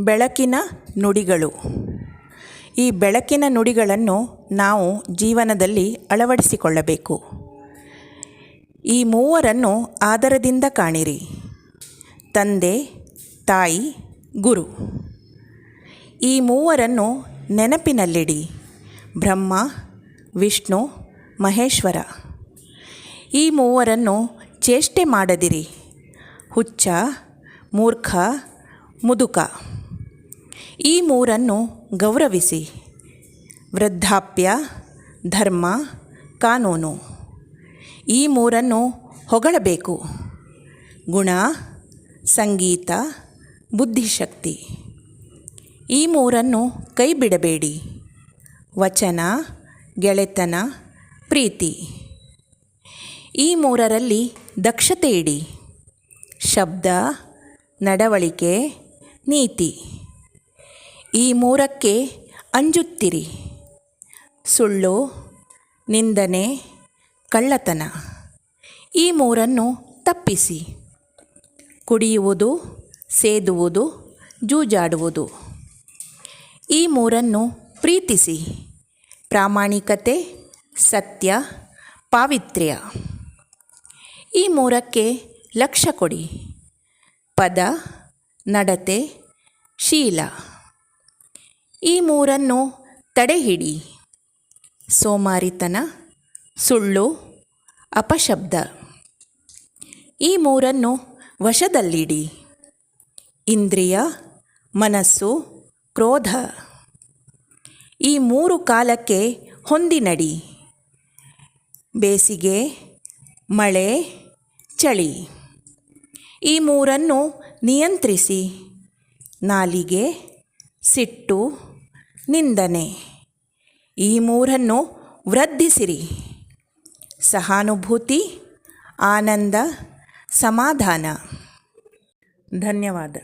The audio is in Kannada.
ಬೆಳಕಿನ ನುಡಿಗಳು. ಈ ಬೆಳಕಿನ ನುಡಿಗಳನ್ನು ನಾವು ಜೀವನದಲ್ಲಿ ಅಳವಡಿಸಿಕೊಳ್ಳಬೇಕು. ಈ ಮೂವರನ್ನು ಆದರದಿಂದ ಕಾಣಿರಿ. ತಂದೆ, ತಾಯಿ, ಗುರು. ಈ ಮೂವರನ್ನು ನೆನಪಿನಲ್ಲಿಡಿ. ಬ್ರಹ್ಮ, ವಿಷ್ಣು, ಮಹೇಶ್ವರ. ಈ ಮೂವರನ್ನು ಚೇಷ್ಟೆ ಮಾಡದಿರಿ. ಹುಚ್ಚ, ಮೂರ್ಖ, ಮುದುಕ. ಈ ಮೂರನ್ನು ಗೌರವಿಸಿ. ವೃದ್ಧಾಪ್ಯ, ಧರ್ಮ, ಕಾನೂನು. ಈ ಮೂರನ್ನು ಹೊಗಳಬೇಕು. ಗುಣ, ಸಂಗೀತ, ಬುದ್ಧಿಶಕ್ತಿ. ಈ ಮೂರನ್ನು ಕೈ ಬಿಡಬೇಡಿ ವಚನ, ಗೆಳೆತನ, ಪ್ರೀತಿ. ಈ ಮೂರರಲ್ಲಿ ದಕ್ಷತೆ ಇಡಿ. ಶಬ್ದ, ನಡವಳಿಕೆ, ನೀತಿ. ಈ ಮೂರಕ್ಕೆ ಅಂಜುತ್ತಿರಿ. ಸುಳ್ಳು, ನಿಂದನೆ, ಕಳ್ಳತನ. ಈ ಮೂರನ್ನು ತಪ್ಪಿಸಿ. ಕುಡಿಯುವುದು, ಸೇದುವುದು, ಜೂಜಾಡುವುದು. ಈ ಮೂರನ್ನು ಪ್ರೀತಿಸಿ. ಪ್ರಾಮಾಣಿಕತೆ, ಸತ್ಯ, ಪಾವಿತ್ರ್ಯ. ಈ ಮೂರಕ್ಕೆ ಲಕ್ಷ್ಯ ಕೊಡಿ. ಪದ, ನಡತೆ, ಶೀಲ. ಈ ಮೂರನ್ನು ತಡೆಹಿಡಿ. ಸೋಮಾರಿತನ, ಸುಳ್ಳು, ಅಪಶಬ್ದ. ಈ ಮೂರನ್ನು ವಶದಲ್ಲಿಡಿ. ಇಂದ್ರಿಯ, ಮನಸ್ಸು, ಕ್ರೋಧ. ಈ ಮೂರು ಕಾಲಕ್ಕೆ ಹೊಂದಿನಡಿ. ಬೇಸಿಗೆ, ಮಳೆ, ಚಳಿ. ಈ ಮೂರನ್ನು ನಿಯಂತ್ರಿಸಿ. ನಾಲಿಗೆ, ಸಿಟ್ಟು. ನಿಂದನೆ. ಈ ಮೂರನ್ನು ವೃದ್ಧಿಸಿರಿ. ಸಹಾನುಭೂತಿ ಆನಂದ ಸಮಾಧಾನ. ಧನ್ಯವಾದ.